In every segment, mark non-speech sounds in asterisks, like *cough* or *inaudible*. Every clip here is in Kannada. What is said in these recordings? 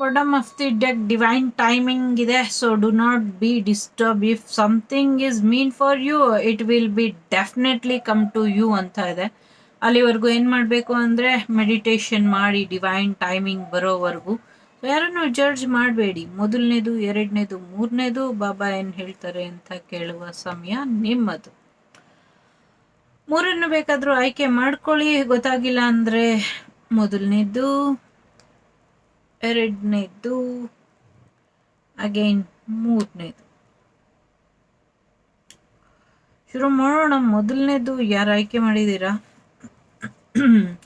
Bottom of the deck divine timing ಇದೆ so do not be disturb if something is mean for you it will be definitely come to you ಅಂತ ಇದೆ. ಅಲ್ಲಿವರೆಗೂ ಏನು ಮಾಡಬೇಕು ಅಂದರೆ ಮೆಡಿಟೇಷನ್ ಮಾಡಿ ಡಿವೈನ್ ಟೈಮಿಂಗ್ ಬರೋವರೆಗೂ. ಯಾರನ್ನು ಜಡ್ಜ್ ಮಾಡಬೇಡಿ. ಮೊದಲನೇದು, ಎರಡನೇದು, ಮೂರನೇದು ಬಾಬಾ ಏನು ಹೇಳ್ತಾರೆ ಅಂತ ಕೇಳುವ ಸಮಯ ನಿಮ್ಮದು. ಮೂರನ್ನು ಬೇಕಾದರೂ ಆಯ್ಕೆ ಮಾಡ್ಕೊಳ್ಳಿ. ಗೊತ್ತಾಗಿಲ್ಲ ಅಂದರೆ ಮೊದಲನೇದು ಎರಡನೇದು ಅಗೇನ್ ಮೂರನೇದು. ಶುರು ಮಾಡೋಣ. ಮೊದಲನೇದು ಯಾರು ಆಯ್ಕೆ ಮಾಡಿದ್ದೀರಾ?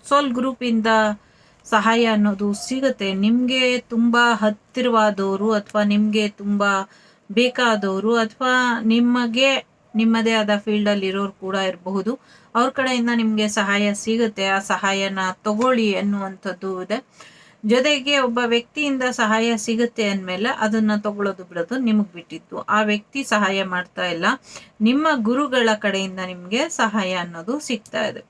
ಸೋಲ್ ಗ್ರೂಪಿಂದ ಸಹಾಯ ಅನ್ನೋದು ಸಿಗುತ್ತೆ. ನಿಮಗೆ ತುಂಬ ಹತ್ತಿರವಾದವರು ಅಥವಾ ನಿಮಗೆ ತುಂಬ ಬೇಕಾದವರು ಅಥವಾ ನಿಮಗೆ ನಿಮ್ಮದೇ ಆದ ಫೀಲ್ಡಲ್ಲಿ ಇರೋರು ಕೂಡ ಇರಬಹುದು. ಅವ್ರ ಕಡೆಯಿಂದ ನಿಮಗೆ ಸಹಾಯ ಸಿಗುತ್ತೆ. ಆ ಸಹಾಯನ ತಗೊಳ್ಳಿ ಅನ್ನುವಂಥದ್ದು ಇದೆ. ಜೊತೆಗೆ ಒಬ್ಬ ವ್ಯಕ್ತಿಯಿಂದ ಸಹಾಯ ಸಿಗುತ್ತೆ ಅಂದಮೇಲೆ ಅದನ್ನ ತಗೊಳ್ಳೋದು ಬಿಡೋದು ನಿಮಗೆ ಬಿಟ್ಟಿತ್ತು. ಆ ವ್ಯಕ್ತಿ ಸಹಾಯ ಮಾಡ್ತಾ ಇಲ್ಲ. ನಿಮ್ಮ ಗುರುಗಳ ಕಡೆಯಿಂದ ನಿಮಗೆ ಸಹಾಯ ಅನ್ನೋದು ಸಿಗ್ತಾ ಇದೆ.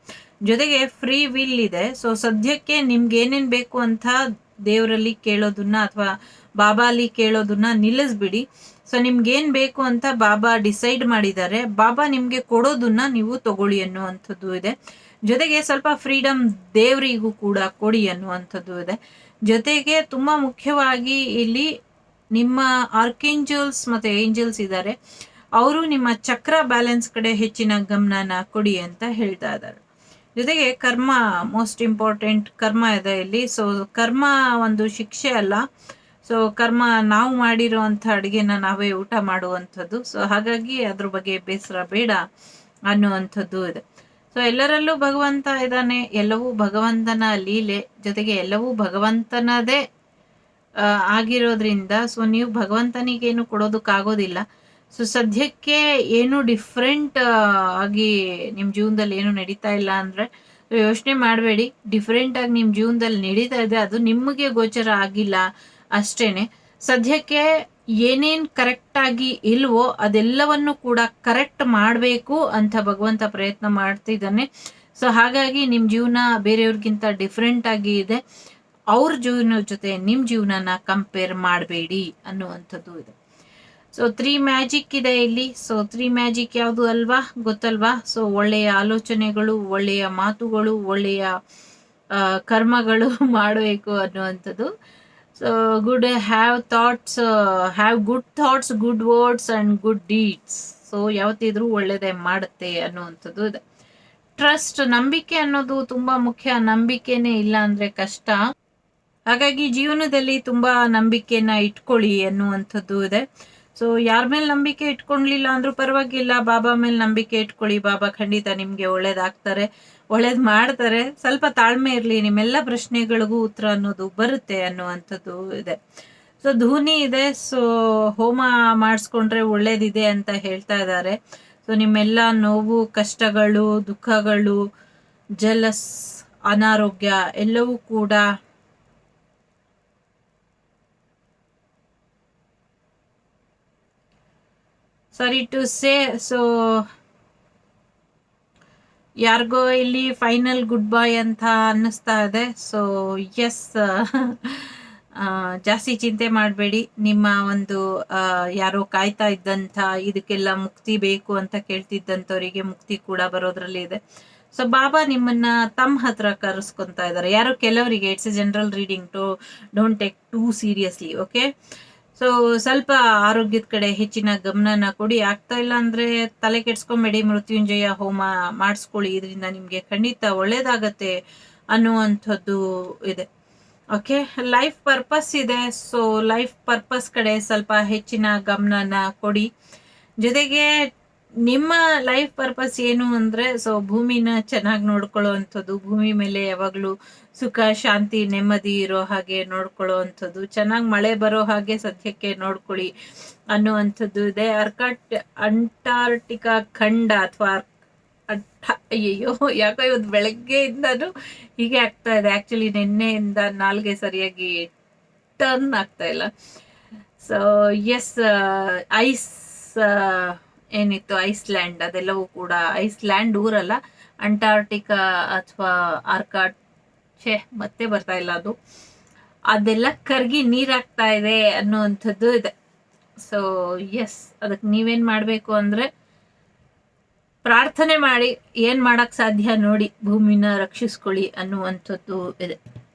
ಜೊತೆಗೆ ಫ್ರೀ ವಿಲ್ ಇದೆ. ಸೊ ಸದ್ಯಕ್ಕೆ ನಿಮ್ಗೆ ಏನೇನ್ ಬೇಕು ಅಂತ ದೇವರಲ್ಲಿ ಕೇಳೋದನ್ನ ಅಥವಾ ಬಾಬಾಲಿ ಕೇಳೋದನ್ನ ನಿಲ್ಲಿಸ್ಬಿಡಿ. ಸೊ ನಿಮ್ಗೆ ಏನ್ ಬೇಕು ಅಂತ ಬಾಬಾ ಡಿಸೈಡ್ ಮಾಡಿದ್ದಾರೆ. ಬಾಬಾ ನಿಮ್ಗೆ ಕೊಡೋದನ್ನ ನೀವು ತಗೊಳ್ಳಿ ಅನ್ನುವಂಥದ್ದು ಇದೆ. ಜೊತೆಗೆ ಸ್ವಲ್ಪ ಫ್ರೀಡಮ್ ದೇವರಿಗೂ ಕೂಡ ಕೊಡಿ ಅನ್ನುವಂಥದ್ದು ಇದೆ. ಜೊತೆಗೆ ತುಂಬಾ ಮುಖ್ಯವಾಗಿ ಇಲ್ಲಿ ನಿಮ್ಮ ಆರ್ಕೇಂಜಲ್ಸ್ ಮತ್ತೆ ಏಂಜಲ್ಸ್ ಇದ್ದಾರೆ. ಅವರು ನಿಮ್ಮ ಚಕ್ರ ಬ್ಯಾಲೆನ್ಸ್ ಕಡೆ ಹೆಚ್ಚಿನ ಗಮನನ ಕೊಡಿ ಅಂತ ಹೇಳ್ತಾ ಇದ್ದಾರೆ. ಜೊತೆಗೆ ಕರ್ಮ ಮೋಸ್ಟ್ ಇಂಪಾರ್ಟೆಂಟ್ ಕರ್ಮ ಇದೆ ಇಲ್ಲಿ. ಸೊ ಕರ್ಮ ಒಂದು ಶಿಕ್ಷೆ ಅಲ್ಲ. ಸೊ ಕರ್ಮ ನಾವು ಮಾಡಿರುವಂಥ ಅಡುಗೆನ ನಾವೇ ಊಟ ಮಾಡುವಂಥದ್ದು. ಸೊ ಹಾಗಾಗಿ ಅದ್ರ ಬಗ್ಗೆ ಬೇಸರ ಬೇಡ ಅನ್ನುವಂಥದ್ದು ಇದೆ. ಸೊ ಎಲ್ಲರಲ್ಲೂ ಭಗವಂತ ಇದ್ದಾನೆ. ಎಲ್ಲವೂ ಭಗವಂತನ ಲೀಲೆ. ಜೊತೆಗೆ ಎಲ್ಲವೂ ಭಗವಂತನದೇ ಆಗಿರೋದ್ರಿಂದ ಸೊ ನೀವು ಭಗವಂತನಿಗೇನು ಕೊಡೋದಕ್ಕಾಗೋದಿಲ್ಲ. ಸೊ ಸದ್ಯಕ್ಕೆ ಏನು ಡಿಫ್ರೆಂಟ್ ಆಗಿ ನಿಮ್ಮ ಜೀವನದಲ್ಲಿ ಏನು ನಡೀತಾ ಇಲ್ಲ ಅಂದರೆ, ಯೋಚನೆ ಮಾಡಬೇಡಿ. ಡಿಫ್ರೆಂಟ್ ಆಗಿ ನಿಮ್ಮ ಜೀವನದಲ್ಲಿ ನಡೀತಾ ಇದೆ. ಅದು ನಿಮಗೆ ಗೋಚರ ಆಗಿಲ್ಲ ಅಷ್ಟೇನೆ. ಸದ್ಯಕ್ಕೆ ಏನೇನ್ ಕರೆಕ್ಟಾಗಿ ಇಲ್ವೋ ಅದೆಲ್ಲವನ್ನು ಕೂಡ ಕರೆಕ್ಟ್ ಮಾಡಬೇಕು ಅಂತ ಭಗವಂತ ಪ್ರಯತ್ನ ಮಾಡ್ತಿದ್ದಾನೆ ಸೊ ಹಾಗಾಗಿ ನಿಮ್ಮ ಜೀವನ ಬೇರೆಯವ್ರಿಗಿಂತ ಡಿಫ್ರೆಂಟ್ ಆಗಿ ಇದೆ. ಅವ್ರ ಜೀವನ ಜೊತೆ ನಿಮ್ಮ ಜೀವನನ ಕಂಪೇರ್ ಮಾಡಬೇಡಿ ಅನ್ನುವಂಥದ್ದು ಇದೆ. ಸೊ ತ್ರೀ ಮ್ಯಾಜಿಕ್ ಇದೆ ಇಲ್ಲಿ. ಸೊ ತ್ರೀ ಮ್ಯಾಜಿಕ್ ಯಾವುದು ಅಲ್ವಾ? ಗೊತ್ತಲ್ವಾ? ಸೊ ಒಳ್ಳೆಯ ಆಲೋಚನೆಗಳು, ಒಳ್ಳೆಯ ಮಾತುಗಳು, ಒಳ್ಳೆಯ ಕರ್ಮಗಳು *laughs* ಮಾಡಬೇಕು ಅನ್ನುವಂಥದ್ದು. So good have thoughts have good thoughts good words and good deeds so ಯಾವತ್ತಿದ್ರೂ ಒಳ್ಳೇದೇ ಮಾಡುತ್ತೆ ಅನ್ನುವಂಥದ್ದು ಇದೆ. ಟ್ರಸ್ಟ್ ನಂಬಿಕೆ ಅನ್ನೋದು ತುಂಬಾ ಮುಖ್ಯ. ನಂಬಿಕೆನೇ ಇಲ್ಲ ಅಂದ್ರೆ ಕಷ್ಟ. ಹಾಗಾಗಿ ಜೀವನದಲ್ಲಿ ತುಂಬಾ ನಂಬಿಕೆನ ಇಟ್ಕೊಳ್ಳಿ ಅನ್ನುವಂಥದ್ದು ಇದೆ. ಸೊ ಯಾರ ಮೇಲೆ ನಂಬಿಕೆ ಇಟ್ಕೊಳ್ಲಿಲ್ಲ ಅಂದ್ರೂ ಪರವಾಗಿಲ್ಲ. ಬಾಬಾ ಮೇಲೆ ನಂಬಿಕೆ ಇಟ್ಕೊಳ್ಳಿ. ಬಾಬಾ ಖಂಡಿತ ನಿಮಗೆ ಒಳ್ಳೇದಾಗ್ತಾರೆ. ಒಳ್ಳೇದ್ ಮಾಡ್ತಾರೆ. ಸ್ವಲ್ಪ ತಾಳ್ಮೆ ಇರಲಿ, ನಿಮ್ಮೆಲ್ಲ ಪ್ರಶ್ನೆಗಳಿಗೂ ಉತ್ತರ ಅನ್ನೋದು ಬರುತ್ತೆ ಅನ್ನುವಂಥದ್ದು ಇದೆ. ಸೊ ಧೂನಿ ಇದೆ. ಸೊ ಹೋಮ ಮಾಡಿಸ್ಕೊಂಡ್ರೆ ಒಳ್ಳೇದಿದೆ ಅಂತ ಹೇಳ್ತಾ ಇದ್ದಾರೆ ಸೊ ನಿಮ್ಮೆಲ್ಲ ನೋವು, ಕಷ್ಟಗಳು, ದುಃಖಗಳು, ಜಲಸ್, ಅನಾರೋಗ್ಯ ಎಲ್ಲವೂ ಕೂಡ ಸಾರಿ ಟು ಸೇ ಸೊ ಯಾರಿಗೋ ಇಲ್ಲಿ ಫೈನಲ್ ಗುಡ್ ಬಾಯ್ ಅಂತ ಅನ್ನಿಸ್ತಾ ಇದೆ. ಸೊ ಎಸ್ *laughs* ಜಾಸ್ತಿ ಚಿಂತೆ ಮಾಡಬೇಡಿ. ನಿಮ್ಮ ಒಂದು ಯಾರೋ ಕಾಯ್ತಾ ಇದ್ದಂಥ, ಇದಕ್ಕೆಲ್ಲ ಮುಕ್ತಿ ಬೇಕು ಅಂತ ಕೇಳ್ತಿದ್ದಂಥವರಿಗೆ ಮುಕ್ತಿ ಕೂಡ ಬರೋದ್ರಲ್ಲಿ ಇದೆ. ಸೊ ಬಾಬಾ ನಿಮ್ಮನ್ನ ತಮ್ಮ ಹತ್ರ ಕರೆಸ್ಕೊಂತ ಇದ್ದಾರೆ. ಯಾರೋ ಕೆಲವರಿಗೆ it's a general reading to don't take too seriously okay so ಸ್ವಲ್ಪ ಆರೋಗ್ಯದ ಕಡೆ ಹೆಚ್ಚಿನ ಗಮನನ ಕೊಡಿ. ಆಗ್ತಾ ಇಲ್ಲ ಅಂದ್ರೆ ತಲೆ ಕೆಡ್ಸ್ಕೊಂಬೇಡಿ ಮೃತ್ಯುಂಜಯ ಹೋಮ ಮಾಡಿಸ್ಕೊಳ್ಳಿ. ಇದರಿಂದ ನಿಮಗೆ ಖಂಡಿತ ಒಳ್ಳೇದಾಗತ್ತೆ ಅನ್ನುವಂಥದ್ದು ಇದೆ. ಓಕೆ ಲೈಫ್ ಪರ್ಪಸ್ ಇದೆ. ಸೊ ಲೈಫ್ ಪರ್ಪಸ್ ಕಡೆ ಸ್ವಲ್ಪ ಹೆಚ್ಚಿನ ಗಮನನ ಕೊಡಿ. ಜೊತೆಗೆ ನಿಮ್ಮ ಲೈಫ್ ಪರ್ಪಸ್ ಏನು ಅಂದ್ರೆ ಸೊ ಭೂಮಿನ ಚೆನ್ನಾಗಿ ನೋಡ್ಕೊಳ್ಳೋ ಭೂಮಿ ಮೇಲೆ ಯಾವಾಗಲೂ ಸುಖ, ಶಾಂತಿ, ನೆಮ್ಮದಿ ಇರೋ ಹಾಗೆ ನೋಡ್ಕೊಳ್ಳೋ ಅಂಥದ್ದು ಚೆನ್ನಾಗಿ ಮಳೆ ಬರೋ ಹಾಗೆ ಸದ್ಯಕ್ಕೆ ನೋಡ್ಕೊಳ್ಳಿ ಅನ್ನುವಂಥದ್ದು ಇದೆ. ಅರ್ಕಾಟ್, ಅಂಟಾರ್ಟಿಕಾ ಖಂಡ ಅಥವಾ ಅಯ್ಯೋ ಯಾಕೋ ಇವತ್ತು ಬೆಳಗ್ಗೆಯಿಂದನೂ ಹೀಗೆ ಆಗ್ತಾ ಇದೆ. ಆಕ್ಚುಲಿ ನಿನ್ನೆಯಿಂದ ನಾಲ್ಗೆ ಸರಿಯಾಗಿ ಟರ್ನ್ ಆಗ್ತಾ ಇಲ್ಲ. ಸೊ ಎಸ್ ಐಸ್ ಏನಿತ್ತು ಐಸ್ಲ್ಯಾಂಡ್, ಅದೆಲ್ಲವೂ ಕೂಡ ಐಸ್ಲ್ಯಾಂಡ್ ಊರಲ್ಲ, ಅಂಟಾರ್ಟಿಕಾ ಅಥವಾ ಆರ್ಕಾಟ್ ಛೇ, ಮತ್ತೆ ಬರ್ತಾ ಇಲ್ಲ ಅದು. ಅದೆಲ್ಲ ಕರ್ಗಿ ನೀರಾಗ್ತಾ ಇದೆ ಅನ್ನುವಂಥದ್ದು ಇದೆ. ಸೊ ಎಸ್ ಅದಕ್ಕೆ ನೀವೇನ್ ಮಾಡಬೇಕು ಅಂದ್ರೆ, ಪ್ರಾರ್ಥನೆ ಮಾಡಿ, ಏನ್ ಮಾಡಕ್ ಸಾಧ್ಯ ನೋಡಿ, ಭೂಮಿನ ರಕ್ಷಿಸ್ಕೊಳ್ಳಿ ಅನ್ನುವಂಥದ್ದು ಇದೆ.